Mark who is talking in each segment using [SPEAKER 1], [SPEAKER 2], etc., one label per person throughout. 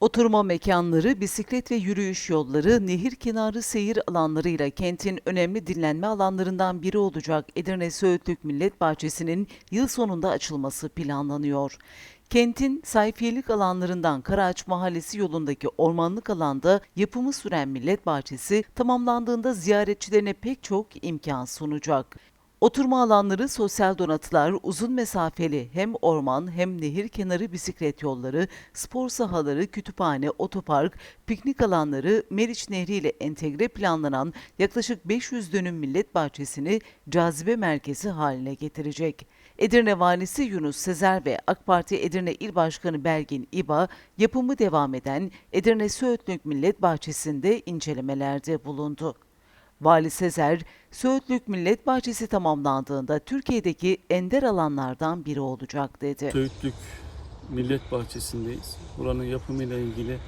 [SPEAKER 1] Oturma mekanları, bisiklet ve yürüyüş yolları, nehir kenarı seyir alanlarıyla kentin önemli dinlenme alanlarından biri olacak Edirne Söğütlük Millet Bahçesi'nin yıl sonunda açılması planlanıyor. Kentin sayfiyelik alanlarından Karaağaç Mahallesi yolundaki ormanlık alanda yapımı süren Millet Bahçesi tamamlandığında ziyaretçilerine pek çok imkan sunacak. Oturma alanları, sosyal donatılar, uzun mesafeli hem orman hem nehir kenarı bisiklet yolları, spor sahaları, kütüphane, otopark, piknik alanları Meriç Nehri ile entegre planlanan yaklaşık 500 dönüm millet bahçesini cazibe merkezi haline getirecek. Edirne Valisi Yunus Sezer ve AK Parti Edirne İl Başkanı Belgin İba yapımı devam eden Edirne Söğütlük Millet Bahçesi'nde incelemelerde bulundu. Vali Sezer, Söğütlük Millet Bahçesi tamamlandığında Türkiye'deki ender alanlardan biri olacak dedi.
[SPEAKER 2] Söğütlük Millet Bahçesi'ndeyiz. Buranın yapımıyla ilgili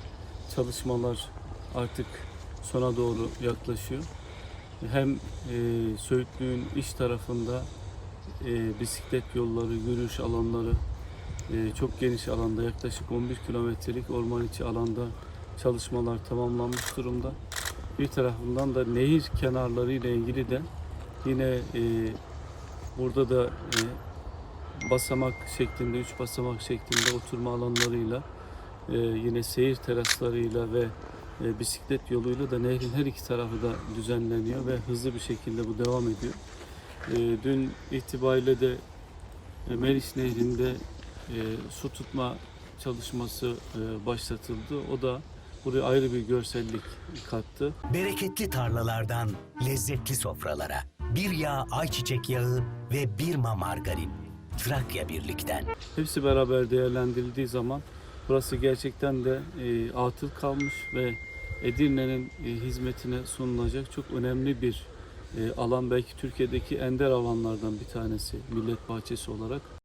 [SPEAKER 2] çalışmalar artık sona doğru yaklaşıyor. Hem e, Söğütlük'ün iç tarafında e, bisiklet yolları, yürüyüş alanları e, çok geniş alanda yaklaşık 11 kilometrelik orman içi alanda çalışmalar tamamlanmış durumda. Bir tarafından da nehir kenarları ile ilgili de yine e, burada da e, basamak şeklinde, üç basamak şeklinde oturma alanlarıyla e, yine seyir teraslarıyla ve e, bisiklet yoluyla da nehrin her iki tarafı da düzenleniyor ve hızlı bir şekilde bu devam ediyor. E, dün itibariyle de e, Meriç Nehri'nde e, su tutma çalışması e, başlatıldı. O da buraya ayrı bir görsellik kattı.
[SPEAKER 3] Bereketli tarlalardan lezzetli sofralara. Bir yağ ayçiçek yağı ve bir ma margarin. Trakya birlikten.
[SPEAKER 2] Hepsi beraber değerlendirildiği zaman burası gerçekten de e, atıl kalmış ve Edirne'nin e, hizmetine sunulacak çok önemli bir e, alan. Belki Türkiye'deki ender alanlardan bir tanesi Millet Bahçesi olarak.